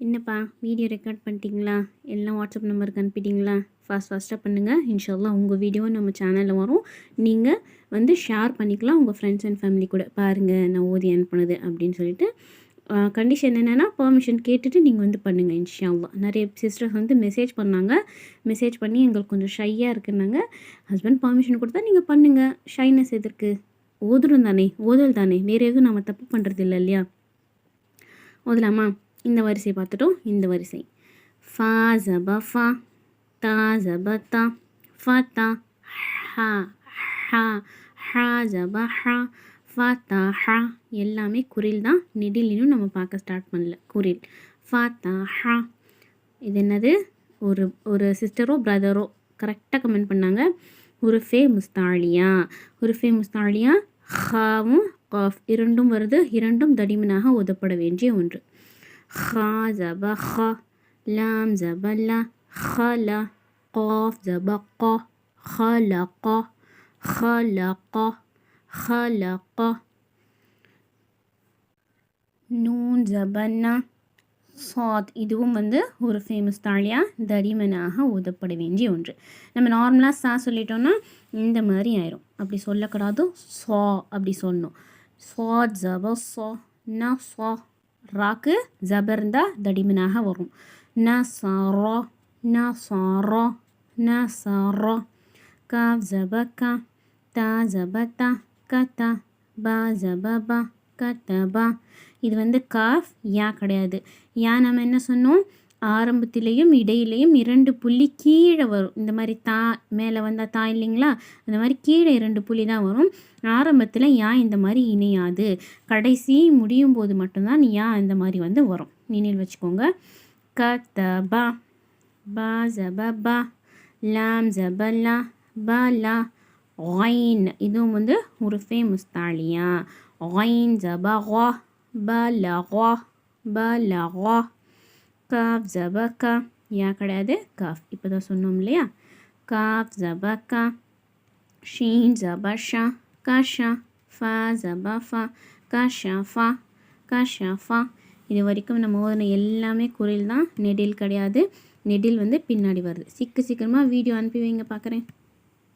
என்னப்பா video record பண்ணிட்டீங்களா? எல்லாம் வாட்ஸ்அப் நம்பருக்கு அனுப்பிட்டீங்களா? ஃபாஸ்ட் ஃபாஸ்ட்டாக பண்ணுங்கள் இன்ஷால்லாம் உங்கள் வீடியோவும் நம்ம சேனலில் வரும். நீங்கள் வந்து ஷேர் பண்ணிக்கலாம் உங்கள் ஃப்ரெண்ட்ஸ் அண்ட் ஃபேமிலி கூட. பாருங்கள் நான் ஓதி அனுப்புனது அப்படின்னு சொல்லிட்டு. கண்டிஷன் என்னென்னா பர்மிஷன் கேட்டுட்டு நீங்கள் வந்து பண்ணுங்கள் இன்ஷால்லாம் நிறைய சிஸ்டர்ஸ் வந்து மெசேஜ் பண்ணாங்க. மெசேஜ் பண்ணி எங்களுக்கு கொஞ்சம் ஷையாக இருக்குன்னாங்க. ஹஸ்பண்ட் பர்மிஷன் கொடுத்தா நீங்கள் பண்ணுங்கள் ஷைனஸ் எதற்கு? ஓதுறோம் தானே ஓதல் தானே. வேறு எதுவும் நம்ம தப்பு பண்ணுறது இல்லை இல்லையா? ஓதலாமா? இந்த வரிசை பார்த்துட்டோம். இந்த வரிசை. ஃபா ஜப ஃபா. தா ஜப தா. ஃப தா. ஹா ஹா. ஹா ஜப ஹா. ஃபா தா ஹா. எல்லாமே குரில் தான். நெடிலினும் நம்ம பார்க்க ஸ்டார்ட் பண்ணல. குரில். ஃபா தா ஹா. இது என்னது? ஒரு ஒரு சிஸ்டரோ பிரதரோ கரெக்டாக கமெண்ட் பண்ணாங்க. உருஃபே முஸ்தாலியா. உருஃபே முஸ்தாலியா ஹாவும் காஃப். இரண்டும் வருது. இரண்டும் தடிமனாக ஒதப்பட வேண்டிய ஒன்று. خا زب خ لام زب لا خل قاف زب ق خلق خلق خلق நூன் ஜபன்னா சாத் இதுவும் வந்து ஒரு ஃபேமஸ் தாழியாக தடிமனாக ஊதப்பட வேண்டிய ஒன்று நம்ம நார்மலாக சா சொல்லிட்டோம்னா இந்த மாதிரி ஆயிரும் அப்படி சொல்லக்கூடாது சா அப்படி சொல்லணும் சாத் ஜப சா ந சா ராக்கு ஜபர்ந்தா தடிமனாக வரும். ந சாரோ ந சாரோ ந சாரோ காவ் ஜப கா. தா ஜப தா. கதா பா ஜப பா. கதபா இது வந்து காஃப் யா கிடையாது. யா நம்ம என்ன சொன்னோம்? ஆரம்பத்திலையும் இடையிலையும் இரண்டு புள்ளி கீழே வரும். இந்த மாதிரி தா மேலே வந்தால் தா இல்லைங்களா? அந்த மாதிரி கீழே இரண்டு புள்ளி தான் வரும். ஆரம்பத்தில் யா இந்த மாதிரி இணையாது. கடைசி முடியும் போது மட்டும்தான் யா இந்த மாதிரி வந்து வரும். நினைவில் வச்சுக்கோங்க. க த பா. பா ஜப பா லாம் ஜபல்லா ப லா. ஒயின் இதுவும் வந்து ஒரு ஃபேமஸ் தாலியா ஒயின் ஜபா பா லா காஃப் ஜபக்கா யா கிடையாது காஃப் இப்போ தான் சொன்னோம் இல்லையா காஃப் ஜபக்கா ஷீன் ஜபஷா காஷா ஃபா ஜபஃபா காஷா ஃபா காஷா ஃபா இது வரைக்கும் நம்ம ஓதின எல்லாமே குரில் தான் நெடில் கிடையாது நெடில் வந்து பின்னாடி வருது சீக்கிரம் சீக்கிரமாக வீடியோ அனுப்பி வைங்க பார்க்குறேன்